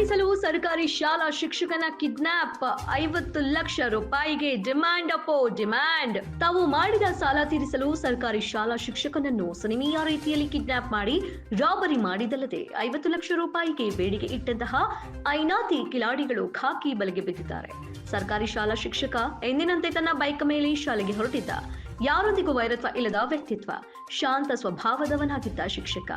ತೀರಿಸಲು ಸರ್ಕಾರಿ ಶಾಲಾ ಶಿಕ್ಷಕನ ಕಿಡ್ನಾಪ್. ಐವತ್ತು ಲಕ್ಷ ರೂಪಾಯಿಗೆ ಡಿಮ್ಯಾಂಡ್ ಅಪೋ ಡಿಮ್ಯಾಂಡ್. ತಾವು ಮಾಡಿದ ಸಾಲ ತೀರಿಸಲು ಸರ್ಕಾರಿ ಶಾಲಾ ಶಿಕ್ಷಕನನ್ನು ಸಿನಿಮೀಯ ರೀತಿಯಲ್ಲಿ ಕಿಡ್ನಾಪ್ ಮಾಡಿ ರಾಬರಿ ಮಾಡಿದಲ್ಲದೆ ಐವತ್ತು ಲಕ್ಷ ರೂಪಾಯಿಗೆ ಬೇಡಿಕೆ ಇಟ್ಟಂತಹ ಐನಾತಿ ಕಿಲಾಡಿಗಳು ಖಾಕಿ ಬಲೆಗೆ ಬಿದ್ದಿದ್ದಾರೆ. ಸರ್ಕಾರಿ ಶಾಲಾ ಶಿಕ್ಷಕ ಎಂದಿನಂತೆ ತನ್ನ ಬೈಕ್ ಮೇಲೆ ಶಾಲೆಗೆ ಹೊರಟಿದ್ದ. ಯಾರೊಂದಿಗೂ ವೈರತ್ವ ಇಲ್ಲದ ವ್ಯಕ್ತಿತ್ವ. ಶಾಂತ ಸ್ವಭಾವದವನಾಗಿದ್ದ ಶಿಕ್ಷಕ.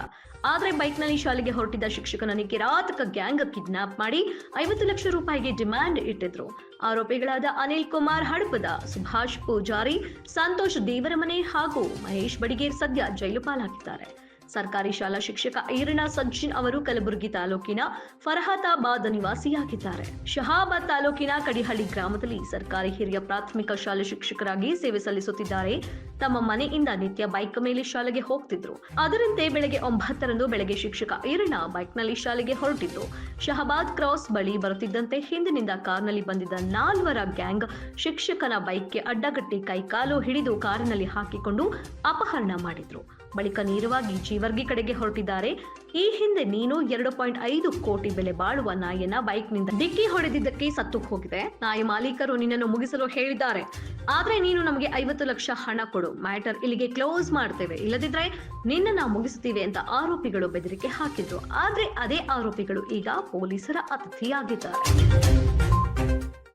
ಆದ್ರೆ ಬೈಕ್ನಲ್ಲಿ ಶಾಲೆಗೆ ಹೊರಟಿದ್ದ ಶಿಕ್ಷಕನನ್ನು ಕಿರಾತಕ ಗ್ಯಾಂಗ್ ಕಿಡ್ನಾಪ್ ಮಾಡಿ ಐವತ್ತು ಲಕ್ಷ ರೂಪಾಯಿಗೆ ಡಿಮ್ಯಾಂಡ್ ಇಟ್ಟಿದ್ರು. ಆರೋಪಿಗಳಾದ ಅನಿಲ್ ಕುಮಾರ್ ಹಡಪದ, ಸುಭಾಷ್ ಪೂಜಾರಿ, ಸಂತೋಷ್ ದೇವರಮನೆ ಹಾಗೂ ಮಹೇಶ್ ಬಡಿಗೇರ್ ಸದ್ಯ ಜೈಲು ಪಾಲಾಗಿದ್ದಾರೆ. ಸರ್ಕಾರಿ ಶಾಲಾ ಶಿಕ್ಷಕ ಈರಣ ಸಜ್ಜಿನ್ ಅವರು ಕಲಬುರಗಿ ತಾಲೂಕಿನ ಫರಹತಾಬಾದ್ ನಿವಾಸಿಯಾಗಿದ್ದಾರೆ ಶಹಾಬಾದ್ ತಾಲೂಕಿನ ಕಡಿಹಳ್ಳಿ ಗ್ರಾಮದಲ್ಲಿ ಸರ್ಕಾರಿ ಹಿರಿಯ ಪ್ರಾಥಮಿಕ ಶಾಲೆ ಶಿಕ್ಷಕರಾಗಿ ಸೇವೆ ಸಲ್ಲಿಸುತ್ತಿದ್ದಾರೆ. ತಮ್ಮ ಮನೆಯಿಂದ ನಿತ್ಯ ಬೈಕ್ ಮೇಲೆ ಶಾಲೆಗೆ ಹೋಗ್ತಿದ್ರು. ಅದರಂತೆ ಬೆಳಗ್ಗೆ ಒಂಬತ್ತರಂದು ಬೆಳಗ್ಗೆ ಶಿಕ್ಷಕ ಈರಣ್ಣ ಬೈಕ್ನಲ್ಲಿ ಶಾಲೆಗೆ ಹೊರಟಿದ್ರು ಶಹಬಾದ್ ಕ್ರಾಸ್ ಬಳಿ ಬರುತ್ತಿದ್ದಂತೆ ಹಿಂದಿನಿಂದ ಕಾರ್ನಲ್ಲಿ ಬಂದಿದ್ದ ನಾಲ್ವರ ಗ್ಯಾಂಗ್ ಶಿಕ್ಷಕನ ಬೈಕ್ಗೆ ಅಡ್ಡಗಟ್ಟಿ ಕೈಕಾಲು ಹಿಡಿದು ಕಾರಿನಲ್ಲಿ ಹಾಕಿಕೊಂಡು ಅಪಹರಣ ಮಾಡಿದ್ರು. ಬಳಿಕ ನೇರವಾಗಿ ಜೀವರ್ಗಿ ಕಡೆಗೆ ಹೊರಟಿದ್ದಾರೆ. ಈ ಹಿಂದೆ ನೀನು ಎರಡು ಪಾಯಿಂಟ್ ಐದು ಕೋಟಿ ಬೆಲೆ ಬಾಳುವ ನಾಯಿಯನ್ನ ಬೈಕ್ನಿಂದ ಡಿಕ್ಕಿ ಹೊಡೆದಿದ್ದಕ್ಕೆ ಸತ್ತು ಹೋಗಿದೆ. ನಾಯಿ ಮಾಲೀಕರು ನಿನ್ನನ್ನು ಮುಗಿಸಲು ಹೇಳಿದ್ದಾರೆ. ಆದ್ರೆ ನೀನು ನಮಗೆ ಐವತ್ತು ಲಕ್ಷ ಹಣ ಕೊಡು. ಮ್ಯಾಟರ್ ಇಲ್ಲಿಗೆ ಕ್ಲೋಸ್ ಮಾಡ್ತೇವೆ. ಇಲ್ಲದಿದ್ರೆ ನಿನ್ನನ್ನ ಮುಗಿಸುತ್ತೀವಿ ಅಂತ ಆರೋಪಿಗಳು ಬೆದರಿಕೆ ಹಾಕಿದ್ರು. ಆದ್ರೆ ಅದೇ ಆರೋಪಿಗಳು ಈಗ ಪೊಲೀಸರ ಅತಿಥಿಯಾಗಿದ್ದಾರೆ.